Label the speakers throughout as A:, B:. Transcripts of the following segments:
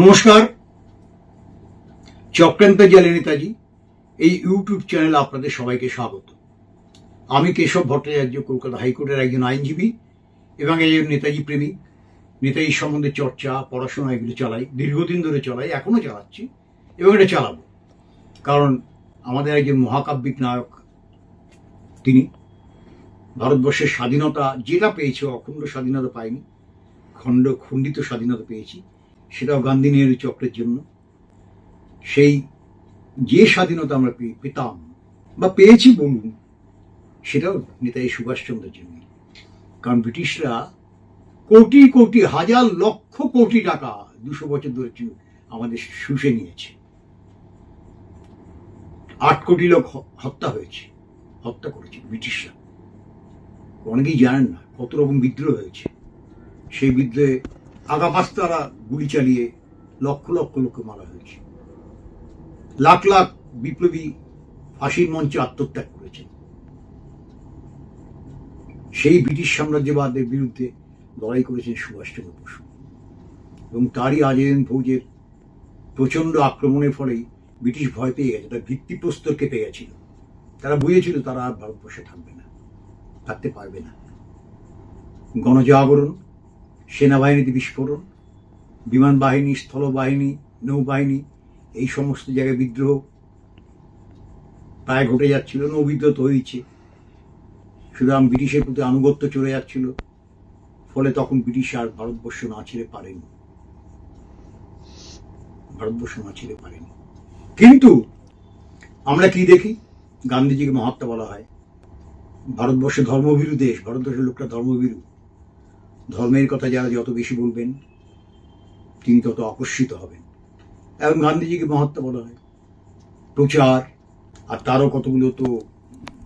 A: নমস্কার। চক্রান্ত জেলে নেতাজি, এই ইউটিউব চ্যানেলে আপনাদের সবাইকে স্বাগত। আমি কেশব ভট্টাচার্য, কলকাতা হাইকোর্টের একজন আইনজীবী এবং একজন নেতাজি প্রেমী নেতাজি সম্বন্ধে চর্চা, পড়াশোনা এগুলো চালাই, দীর্ঘদিন ধরে চালাই এখনও চালাচ্ছি এবং এটা চালাবো। কারণ আমাদের একজন মহাকাব্যিক নায়ক তিনি। ভারতবর্ষের স্বাধীনতা যেটা পেয়েছে, অখণ্ড স্বাধীনতা পায়নি খণ্ড, খণ্ডিত স্বাধীনতা পেয়েছি। সেটাও গান্ধী নেহেরু চক্রের জন্য। সেই যে স্বাধীনতা আমরা পেতাম বা পেয়েছি বলুন, সেটাও নেতাজি সুভাষচন্দ্রের জন্য। কারণ ব্রিটিশরা কোটি কোটি, হাজার লক্ষ কোটি টাকা দুশো বছর ধরে আমাদের শুষে নিয়েছে। আট কোটি লোক হত্যা হয়েছে, হত্যা করেছে ব্রিটিশরা। অনেকেই জানেন না কত রকম বিদ্রোহ হয়েছে। সেই বিদ্রোহে আগাপাস্তারা গুলি চালিয়ে লক্ষ লক্ষ লোককে মারা হয়েছে। লাখ লাখ বিপ্লবী ফাঁসির মঞ্চে আত্মত্যাগ করেছেন। সেই ব্রিটিশ সাম্রাজ্যবাদের বিরুদ্ধে লড়াই করেছেন সুভাষচন্দ্র বসু। এবং তারই আজেন ফৌজের প্রচণ্ড আক্রমণের ফলেই ব্রিটিশ ভয় পেয়ে গেছে তার ভিত্তিপ্রস্তর কেঁপে গেছিল। তারা বুঝেছিল তারা আর ভারতবর্ষে থাকবে না, থাকতে পারবে না। গণজাগরণ সেনাবাহিনীতে বিস্ফোরণ, বিমান বাহিনী, স্থলবাহিনী, নৌবাহিনী, এই সমস্ত জায়গায় বিদ্রোহ প্রায় ঘটে যাচ্ছিল, নৌবিদ্রোহ হয়েছে। সুতরাং ব্রিটিশের প্রতি আনুগত্য চলে যাচ্ছিল, ফলে তখন ব্রিটিশ আর ভারতবর্ষ না ছেড়ে পারেনি। ভারতবর্ষ না ছেড়ে পারেনি। কিন্তু আমরা কি দেখি? গান্ধীজিকে মহাত্মা বলা হয়। ভারতবর্ষে ধর্মভীরু দেশ, ভারতবর্ষের লোকরা ধর্মভীরু। ধর্মের কথা যারা যত বেশি বলবেন, তিনি তত আকর্ষিত হবেন। এবং গান্ধীজিকে মহাত্মা বলা হয়। প্রচার, আর তারও কতগুলো তো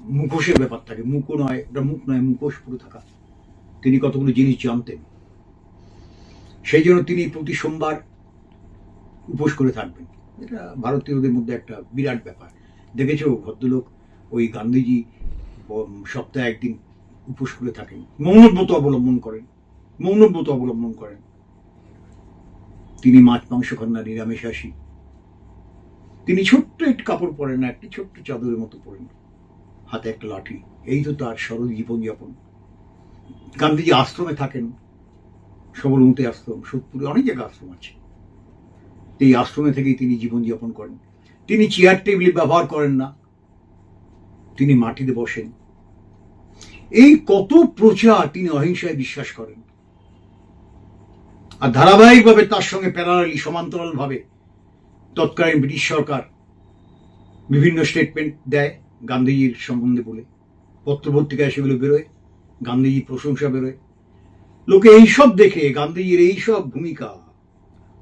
A: মুখোশের ব্যাপার থাকে। মুখও নয় ওটা মুখ নয়, মুখোশ পুরো থাকা। তিনি কতগুলো জিনিস জানতেন। সেই জন্য তিনি প্রতি সোমবার উপোস করে থাকবেন। এটা ভারতীয়দের মধ্যে একটা বিরাট ব্যাপার। দেখেছ, ভদ্রলোক ওই গান্ধীজি সপ্তাহে একদিন উপোস করে থাকেন। মৌনব্রত অবলম্বন করেন। মৌনব্রত অবলম্বন করেন। তিনি মাছ, মাংস খান না নিরামিষাসী তিনি ছোট্ট একটি কাপড় পরেন না, একটি ছোট্ট চাদরের মতো পরেন। হাতে একটা লাঠি, এই তো তার সরল জীবনযাপন গান্ধীজি আশ্রমে থাকেন, সবরমতী আশ্রম, সোদপুরে অনেক জায়গায় আশ্রম আছে। এই আশ্রমে থেকেই তিনি জীবনযাপন করেন। তিনি চেয়ার টেবিল ব্যবহার করেন না। তিনি মাটিতে বসেন। এই কত প্রচার তিনি অহিংসায় বিশ্বাস করেন। আর ধারাবাহিকভাবে তার সঙ্গে প্যারালি সমান্তরাল ভাবে তৎকালীন ব্রিটিশ সরকার বিভিন্ন স্টেটমেন্ট দেয় গান্ধীজির সম্বন্ধে বলে। পত্রপত্রিকায় সেগুলো বেরোয়, গান্ধীজির প্রশংসা বেরোয়। লোকে এইসব দেখে, গান্ধীজির এইসব ভূমিকা,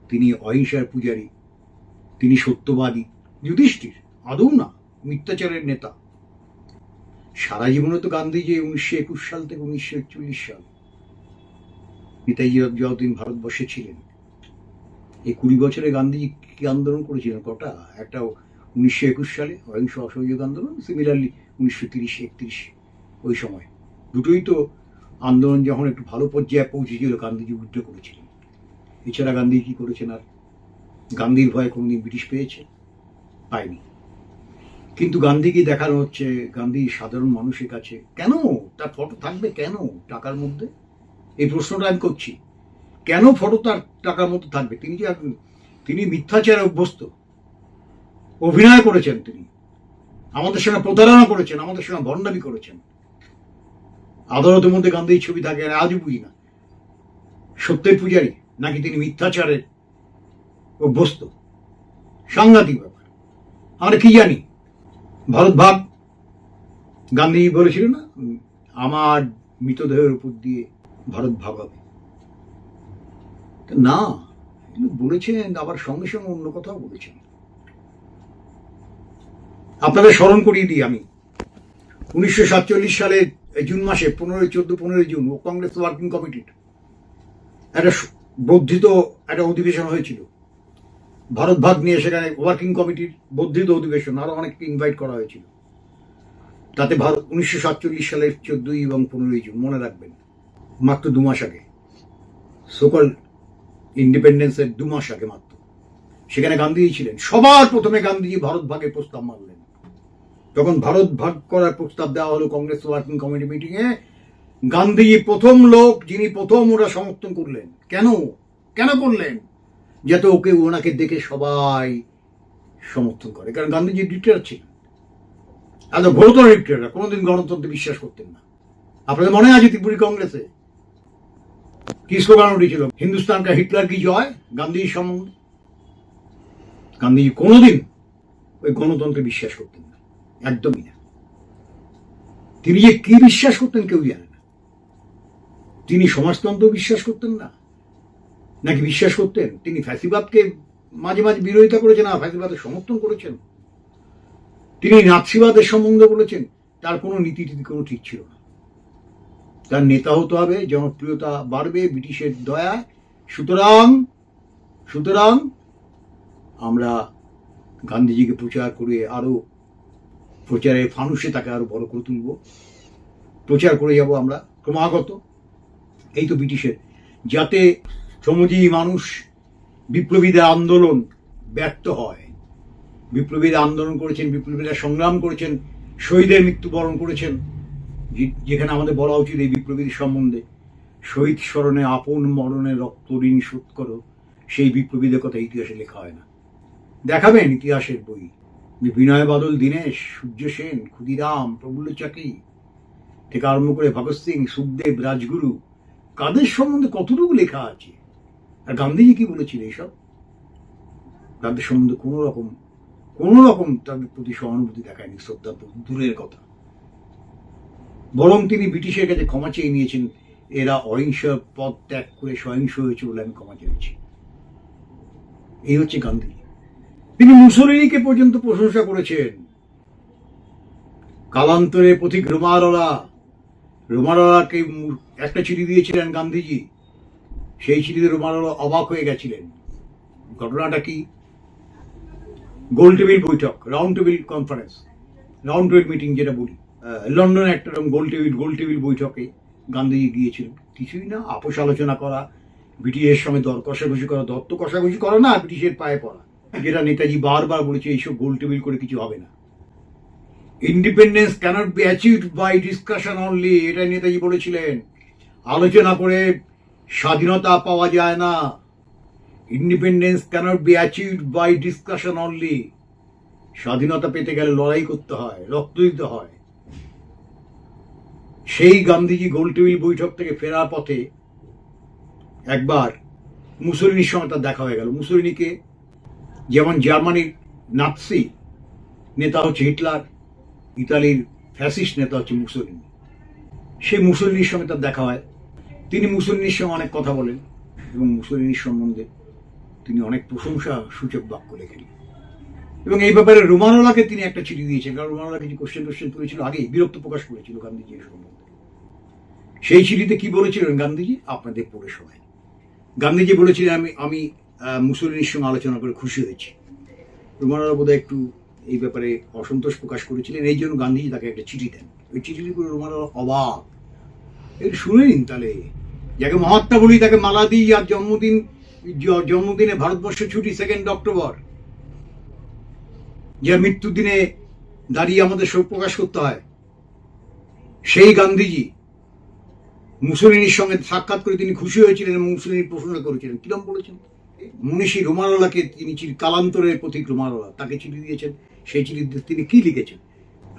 A: তিনি অহিংসার পূজারী, তিনি সত্যবাদী, যুধিষ্ঠির, আদৌ না, মিথ্যাচারের নেতা। সারা জীবনে তো গান্ধীজি উনিশশো একুশ সাল থেকে উনিশশো একচল্লিশ সাল নেতাজি যতদিন ভারতবর্ষে ছিলেন। এই কুড়ি বছরে গান্ধীজি কি আন্দোলন করেছিলেন কটা? একটা উনিশশো একুশ সালে অহিংস অসহযোগ আন্দোলন সিমিলারলি উনিশশো তিরিশ, একত্রিশ ওই সময়। দুটোই তো আন্দোলন যখন একটু ভালো পর্যায়ে পৌঁছেছিল, গান্ধীজি বিদ্রোহ করেছিলেন। এছাড়া গান্ধী কি করেছেন আর? গান্ধীর ভয়ে কোনোদিন ব্রিটিশ পেয়েছে? পায়নি। কিন্তু গান্ধীকে দেখানো হচ্ছে, গান্ধী সাধারণ মানুষের কাছে, কেন? তার ফটো থাকবে কেন টাকার মধ্যে? এই প্রশ্নটা আমি করছি। কেন ফটো তার টাকার মতো থাকবে? তিনি যে তিনি মিথ্যাচারে অভ্যস্ত। অভিনয় করেছেন তিনি। আমাদের সঙ্গে প্রতারণা করেছেন, আমাদের সঙ্গে ভণ্ডামি করেছেন। আদালতের মধ্যে গান্ধীর ছবি থাকে, আর আজও বুঝি না। সত্যের পূজারী, নাকি তিনি মিথ্যাচারের অভ্যস্ত? সাংঘাতিক ব্যাপার। আমরা কি জানি? ভারত ভাগ। গান্ধী বলেছিলেন না আমার মৃতদেহের উপর দিয়ে ভারত ভাগ না বলেছেন, আবার সঙ্গে সঙ্গে অন্য কথাও বলেছেন। আপনাদের স্মরণ করিয়ে দিই আমি। উনিশশো সাতচল্লিশ সালে জুন মাসে, পনেরোই, চোদ্দ, পনেরোই জুন কংগ্রেস ওয়ার্কিং কমিটির একটা বর্ধিত একটা অধিবেশন হয়েছিল। ভারত ভাগ নিয়ে সেখানে ওয়ার্কিং কমিটির বর্ধিত অধিবেশন, আরও অনেককে ইনভাইট করা হয়েছিল। তাতে ভারত উনিশশো সাতচল্লিশ সালের চোদ্দই এবং পনেরোই জুন, মনে রাখবেন। মাত্র দু মাস আগে। সকল ইন্ডিপেন্ডেন্সের দু মাস আগে মাত্র। সেখানে গান্ধীজি ছিলেন। সবার প্রথমে গান্ধীজি ভারত ভাগের প্রস্তাব মানলেন। তখন ভারত ভাগ করার প্রস্তাব দেওয়া হলো কংগ্রেস ওয়ার্কিং কমিটি মিটিং এ। গান্ধীজি প্রথম লোক যিনি প্রথম ওরা সমর্থন করলেন। কেন? কেন করলেন? যাতে ওকে ওনাকে দেখে সবাই সমর্থন করে। কারণ গান্ধীজি ডিক্টেটার ছিলেন। এত ঘোরতর ডিক্টেটার কোনোদিন গণতন্ত্রে বিশ্বাস করতেন না। আপনাদের মনে আছে ত্রিপুরী কংগ্রেসে? কি স্লোগান উঠেছিল? হিন্দুস্তান কা হিটলার কি জয়? গান্ধীজির সম্বন্ধে। গান্ধীজি কোনোদিন ওই গণতন্ত্রে বিশ্বাস করতেন না। একদমই না। তিনি যে কি বিশ্বাস করতেন কেউ জানে না। তিনি সমাজতন্ত্র বিশ্বাস করতেন না। নাকি বিশ্বাস করতেন তিনি ফ্যাসিবাদকে মাঝে মাঝে বিরোধিতা করেছেন আর ফ্যাসিবাদের সমর্থন করেছেন? তিনি নাৎসিবাদের সম্বন্ধে বলেছেন। তার কোনো নীতি কোনো ঠিক ছিল না। তার নেতা হতে হবে, জনপ্রিয়তা বাড়বে ব্রিটিশের দয়ায়। সুতরাং সুতরাং আমরা গান্ধীজিকে প্রচার করে আরও প্রচারের ফানুষে তাকে আরও বড় করে তুলব। প্রচার করে যাব আমরা ক্রমাগত। এই তো ব্রিটিশের। যাতে শ্রমজীবী মানুষ বিপ্লবীদের আন্দোলন ব্যর্থ হয়। বিপ্লবীরা আন্দোলন করেছেন, বিপ্লবীরা সংগ্রাম করেছেন, শহীদের মৃত্যুবরণ করেছেন। যেখানে আমাদের বলা উচিত এই বিপ্লবীদের সম্বন্ধে, শহীদ স্মরণে আপন মরণে রক্ত ঋণ শোধ করো, সেই বিপ্লবীদের কথা ইতিহাসে লেখা হয় না। দেখাবেন ইতিহাসের বই। বিনয় বাদল, দীনেশ, সূর্য সেন, ক্ষুদিরাম প্রবুল্ল চাকি থেকে আরম্ভ করে ভগৎ সিং, সুখদেব, রাজগুরু, কাদের সম্বন্ধে কতটুকু লেখা আছে? আর গান্ধীজি কি বলেছিলেন এইসব তাদের সম্বন্ধে কোনো রকম কোনো রকম তাদের প্রতি সহানুভূতি দেখায়নি শ্রদ্ধা দূরের কথা। বরং তিনি ব্রিটিশের কাছে ক্ষমা চেয়ে নিয়েছেন, এরা অহিংস পথ ত্যাগ করে সহিংস হয়েছে বলে আমি ক্ষমা চেয়েছি। এই হচ্ছে গান্ধী। তিনি মুসলিনীকে পর্যন্ত প্রশংসা করেছেন। কালান্তরে পথিক রোমারলা রোমারলাকে একটা চিঠি দিয়েছিলেন গান্ধীজি। সেই চিঠিতে রোমারলা অবাক হয়ে গেছিলেন। ঘটনাটা কি? গোল টেবিল বৈঠক, round table conference, round table meeting যেটা বলি। লন্ডনে একটা রকম গোল টেবিল গোল টেবিল বৈঠকে গান্ধীজি গিয়েছিলেন। কিছুই না, আপোষ আলোচনা করা, ব্রিটিশের সঙ্গে দর কষাকষি করা দত্ত কষাকষি করা না, ব্রিটিশের পায়ে পড়া। যেটা নেতাজি বারবার বলেছে, এইসব গোল টেবিল করে কিছু হবে না। Independence can't be achieved by discussion only এটা নেতাজি বলেছিলেন। আলোচনা করে স্বাধীনতা পাওয়া যায় না। Independence can't be achieved by discussion only স্বাধীনতা পেতে গেলে লড়াই করতে হয়, রক্ত দিতে হয়। সেই গান্ধীজি গোল টেবিল বৈঠক থেকে ফেরার পথে একবার মুসলিনীর সঙ্গে তার দেখা হয়ে গেল। মুসলিনীকে যেমন জার্মানির নাৎসি নেতা হচ্ছে হিটলার, ইতালির ফ্যাসিস্ট নেতা হচ্ছে মুসলিনী। সেই মুসলিনীর সঙ্গে তার দেখা হয়। তিনি মুসলিনীর সঙ্গে অনেক কথা বলেন এবং মুসলিনীর সম্বন্ধে তিনি অনেক প্রশংসা সূচক বাক্য লেখেন। এবং এই ব্যাপারে রোমানোলাকে তিনি একটা চিঠি দিয়েছেন, কারণ রোমানোলা কিছু কোশ্চেন টোশ্চেন করেছিল আগে বিরক্ত প্রকাশ করেছিল গান্ধীজি এই সম্বন্ধে। সেই চিঠিতে কি বলেছিলেন গান্ধীজি? আপনাদের পড়ে শোনায় গান্ধীজি বলেছিলেন, আমি আমি মুসলিনীর সঙ্গে আলোচনা করে খুশি হয়েছি। রোমানোলা বোধহয় একটু এই ব্যাপারে অসন্তোষ প্রকাশ করেছিলেন, এই জন্য গান্ধীজি তাকে একটা চিঠি দেন। ওই চিঠিটি করে রোমানোলা অবাক। একটু শুনে নিন তাহলে। যাকে মহাত্মা বলি, তাকে মালা দিই আর জন্মদিন জন্মদিনে ভারতবর্ষ ছুটি সেকেন্ড অক্টোবর যে মৃত্যুর দিনে দাঁড়িয়ে আমাদের শোক প্রকাশ করতে হয়, সেই গান্ধীজি মুসলিনীর সঙ্গে সাক্ষাৎ করে তিনি খুশি হয়েছিলেন এবং মুসলিনীর প্রশংসা করেছিলেন। কিরম বলেছেন? মনীষী রোমারোলাকে তিনি কালান্তরের প্রতীক রোমারোলা তাকে চিঠি দিয়েছেন, সেই চিঠিতে তিনি কি লিখেছেন?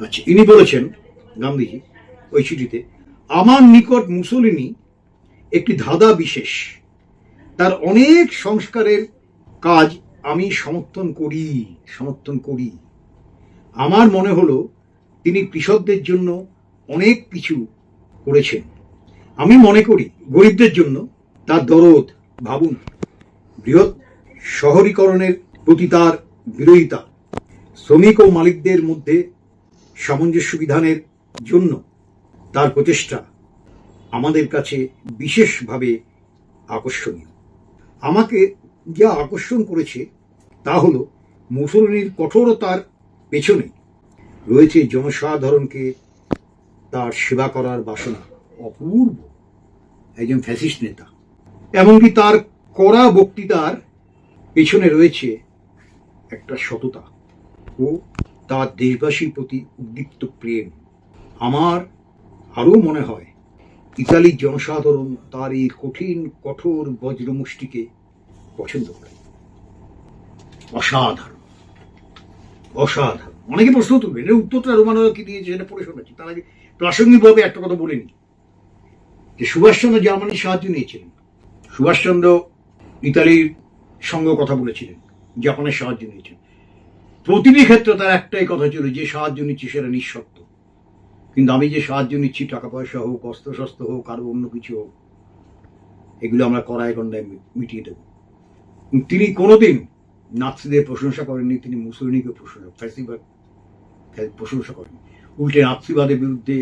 A: আচ্ছা ইনি বলেছেন, গান্ধীজি, ওই চিঠিতে, আমার নিকট মুসলিনী একটি ধাঁধা বিশেষ। তার অনেক সংস্কারের কাজ আমি সমর্থন করি সমর্থন করি। আমার মনে হলো, তিনি কৃষকদের জন্য অনেক কিছু করেছেন। আমি মনে করি, গরিবদের জন্য তার দরদ ভাবুন। বৃহৎ শহরীকরণের প্রতি তার বিরোধিতা। শ্রমিক ও মালিকদের মধ্যে সামঞ্জস্য বিধানের জন্য তার প্রচেষ্টা আমাদের কাছে বিশেষভাবে আকর্ষণীয়। আমাকে যা আকর্ষণ করেছে তা হল মুসলিনীর কঠোরতার পেছনে রয়েছে জনসাধারণকে তার সেবা করার বাসনা। অপূর্ব। একজন ফ্যাসিস্ট নেতা। এমনকি তার কড়া বক্তৃতার পেছনে রয়েছে একটা সততা ও তার দেশবাসীর প্রতি উদ্দীপ্ত প্রেম। আমার আরও মনে হয়, ইতালির জনসাধারণ তার এই কঠিন, কঠোর বজ্রমুষ্টিকে পছন্দ করে অসাধারণ। অসাধারণ। অনেকে প্রশ্ন তুলবেন এর উত্তরটা রোমানো কি দিয়েছে সেটা পড়ে শোনাচ্ছি তার আগে প্রাসঙ্গিকভাবে একটা কথা বলে নিই। যে সুভাষচন্দ্র জার্মানির সাহায্য নিয়েছিলেন। সুভাষচন্দ্র ইতালির সঙ্গে কথা বলেছিলেন, জাপানের সাহায্য নিয়েছেন। প্রতিটি ক্ষেত্রে তার একটাই কথা ছিল, যে সাহায্য নিচ্ছি সেটা নিঃশর্ত। কিন্তু আমি যে সাহায্য নিচ্ছি টাকা পয়সা হোক অস্ত্র শস্ত্র হোক, আরও অন্য কিছু হোক, এগুলো আমরা কড়ায় গন্ডায় মি- মিটিয়ে দেবো। তিনি কোনোদিন নাৎসিদের প্রশংসা করেননি, তিনি মুসলিনীকে প্রশংসা ফ্যাসিবাদ প্রশংসা করেন উল্টে নাৎসিবাদের বিরুদ্ধে,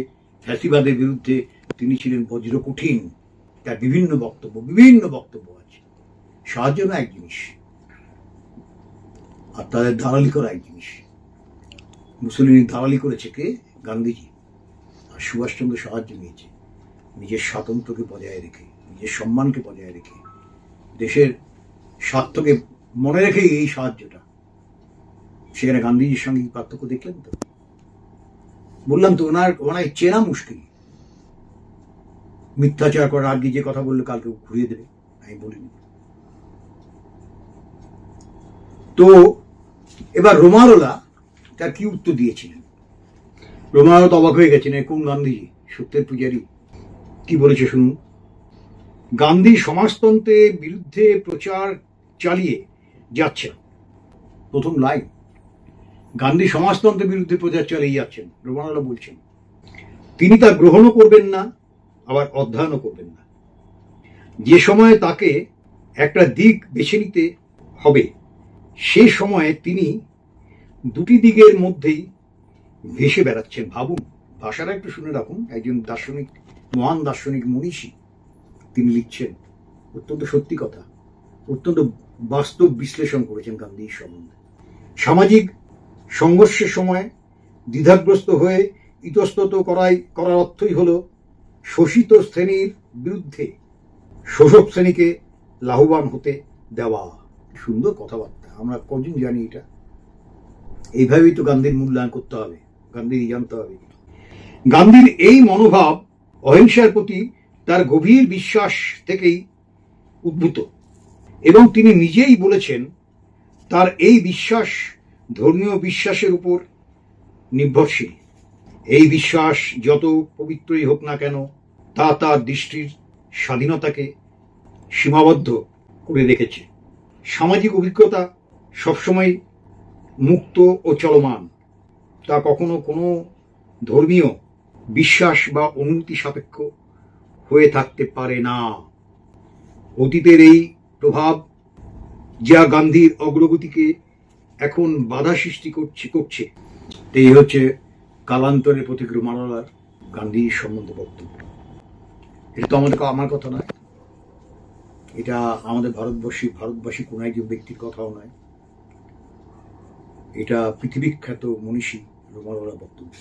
A: ফ্যাসিবাদের বিরুদ্ধে তিনি ছিলেন বজ্র কঠিন। তার বিভিন্ন বক্তব্য বিভিন্ন বক্তব্য আছে। সাহায্য না এক জিনিস, আর তাদের দালালি করা এক জিনিস। মুসলিম দালালি করেছে কে? গান্ধীজি। আর সুভাষচন্দ্র সাহায্য নিয়েছে। নিজের স্বাতন্ত্র্যকে বজায় রেখে, নিজের সম্মানকে বজায় রেখে, দেশের স্বার্থকে মনে রেখেই এই সাহায্যটা। সেখানে গান্ধীজির সঙ্গে কি পার্থক্য দেখলেন তো? বললাম তো ওনার ওনায় চেনা মুশকিল। মিথ্যাচার করার আগে যে কথা বললে কালকে ঘুরিয়ে দেবে, আমি বলিনি। তো এবার রোমারোলা তার কি উত্তর দিয়েছিলেন? রোমারো তো অবাক হয়ে গেছেন কোন গান্ধীজি? সত্যের পূজারী। কি বলেছে শুনুন। গান্ধী সমাজতন্ত্রের বিরুদ্ধে প্রচার চালিয়ে যাচ্ছেন। প্রথম লাইন। গান্ধী সমাজতন্ত্রের বিরুদ্ধে প্রচার চালিয়ে যাচ্ছেন রোমানালা বলছেন। তিনি তা গ্রহণও করবেন না, আবার অধ্যয়নও করবেন না। যে সময়ে তাকে একটা দিক বেছে নিতে হবে, সে সময়ে তিনি দুটি দিকের মধ্যেই ভেসে বেড়াচ্ছেন। ভাবুন, ভাষাটা একটু শুনে রাখুন। একজন দার্শনিক, মহান দার্শনিক মনীষী তিনি লিখছেন। অত্যন্ত সত্যি কথা, অত্যন্ত বাস্তব বিশ্লেষণ করেছেন গান্ধীর সম্বন্ধে। সামাজিক সংঘর্ষের সময় দ্বিধাগ্রস্ত হয়ে ইতস্তত করাই, করার অর্থই হল শোষিত শ্রেণির বিরুদ্ধে শোষক শ্রেণীকে লাভবান হতে দেওয়া। সুন্দর কথাবার্তা, আমরা কজন জানি এটা। এইভাবেই তো গান্ধীর মূল্যায়ন করতে হবে, গান্ধীর জানতে হবে। গান্ধীর এই মনোভাব অহিংসার প্রতি তার গভীর বিশ্বাস থেকেই উদ্ভূত। এবং তিনি নিজেই বলেছেন, তার এই বিশ্বাস ধর্মীয় বিশ্বাসের উপর নির্ভরশীল। এই বিশ্বাস যত পবিত্রই হোক না কেন, তা তার দৃষ্টির স্বাধীনতাকে সীমাবদ্ধ করে রেখেছে। সামাজিক অভিজ্ঞতা সবসময় মুক্ত ও চলমান। তা কখনো কোনো ধর্মীয় বিশ্বাস বা অনুমতি সাপেক্ষ হয়ে থাকতে পারে না। অতীতের এই প্রভাব যা গান্ধীর অগ্রগতিকে এখন বাধা সৃষ্টি করছে করছে। এই হচ্ছে কালান্তরের প্রতীক রোমানালার গান্ধীর সম্বন্ধে বক্তব্য। এটা তো আমাদের আমার কথা নয়। এটা আমাদের ভারতবর্ষী, ভারতবাসী কোন একজন ব্যক্তির কথাও নয়। এটা পৃথিবীখ্যাত মনীষী রোমানালা বক্তব্য।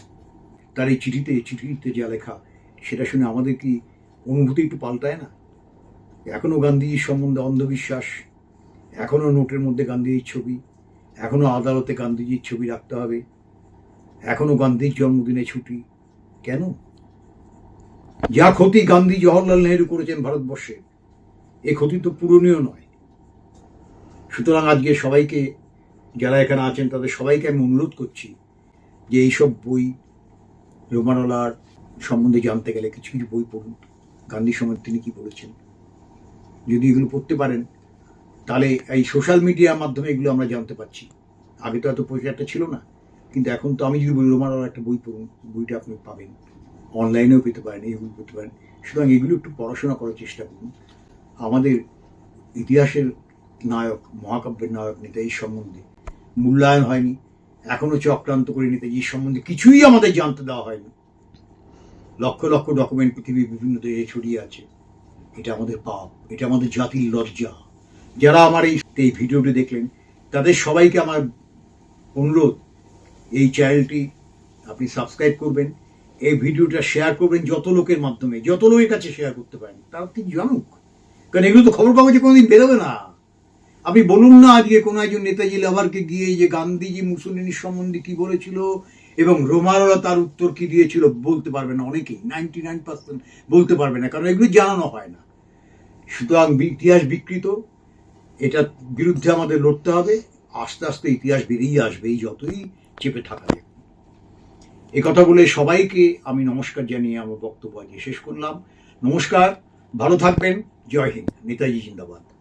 A: তার এই চিঠিতে চিঠিতে যা লেখা, সেটা শুনে আমাদের কি অনুভূতি একটু পাল্টায় না? এখনও গান্ধীজির সম্বন্ধে অন্ধবিশ্বাস, এখনও নোটের মধ্যে গান্ধীজির ছবি, এখনও আদালতে গান্ধীজির ছবি রাখতে হবে, এখনও গান্ধীর জন্মদিনে ছুটি। কেন? যা ক্ষতি গান্ধী জওহরলাল নেহরু করেছেন ভারতবর্ষে, এ ক্ষতি তো পূরণীয় নয়। সুতরাং আজকে সবাইকে যারা এখানে আছেন, তাদের সবাইকে আমি অনুরোধ করছি যে এইসব বই রোমানলার সম্বন্ধে জানতে গেলে কিছু কিছু বই পড়ুন। গান্ধী সম্বন্ধে তিনি কি বলেছেন? যদি এগুলো পড়তে পারেন, তাহলে এই সোশ্যাল মিডিয়ার মাধ্যমে এগুলো আমরা জানতে পারছি। আগে তো এত প্রচারটা ছিল না, কিন্তু এখন তো আমি যদি বলি রোমানলার একটা বই পড়ুন, বইটা আপনি পাবেন। অনলাইনেও পেতে পারেন এইগুলো পেতে পারেন। সুতরাং এগুলো একটু পড়াশোনা করার চেষ্টা করুন। আমাদের ইতিহাসের নায়ক, মহাকাব্যের নায়ক নেতাজির সম্বন্ধে মূল্যায়ন হয়নি। এখনও চক্রান্ত করে নেতাজির সম্বন্ধে কিছুই আমাদের জানতে দেওয়া হয়নি। লক্ষ লক্ষ ডকুমেন্ট পৃথিবীর বিভিন্ন দেশে ছড়িয়ে আছে। এটা আমাদের পাপ, এটা আমাদের জাতির লজ্জা। যারা আমার এই ভিডিওটি দেখলেন, তাদের সবাইকে আমার অনুরোধ, এই চ্যানেলটি আপনি সাবস্ক্রাইব করবেন, এই ভিডিওটা শেয়ার করবেন যত লোকের মাধ্যমে, যত লোকের কাছে শেয়ার করতে পারেন তারা ঠিক জানুক। কারণ এগুলো তো খবর কাগজে কোনোদিন বেরোবে না। আপনি বলুন না, আজকে কোনো একজন নেতাজি লাভারকে গিয়ে যে গান্ধীজি মুসলিনীর সম্বন্ধে কি বলেছিল, এবং রোমারোরা তার উত্তর কি দিয়েছিল, বলতে পারবে না অনেকেই নাইনটি নাইন পার্সেন্ট বলতে পারবে না, কারণ এগুলো জানানো হয় না। সুতরাং ইতিহাস বিকৃত। এটার বিরুদ্ধে আমাদের লড়তে হবে। আস্তে আস্তে ইতিহাস বেরিয়ে আসবে এই যতই চেপে থাকা যায় এ কথা বলে সবাইকে আমি নমস্কার জানিয়ে আমার বক্তব্য আজকে শেষ করলাম। নমস্কার, ভালো থাকবেন। জয় হিন্দ। নেতাজি জিন্দাবাদ।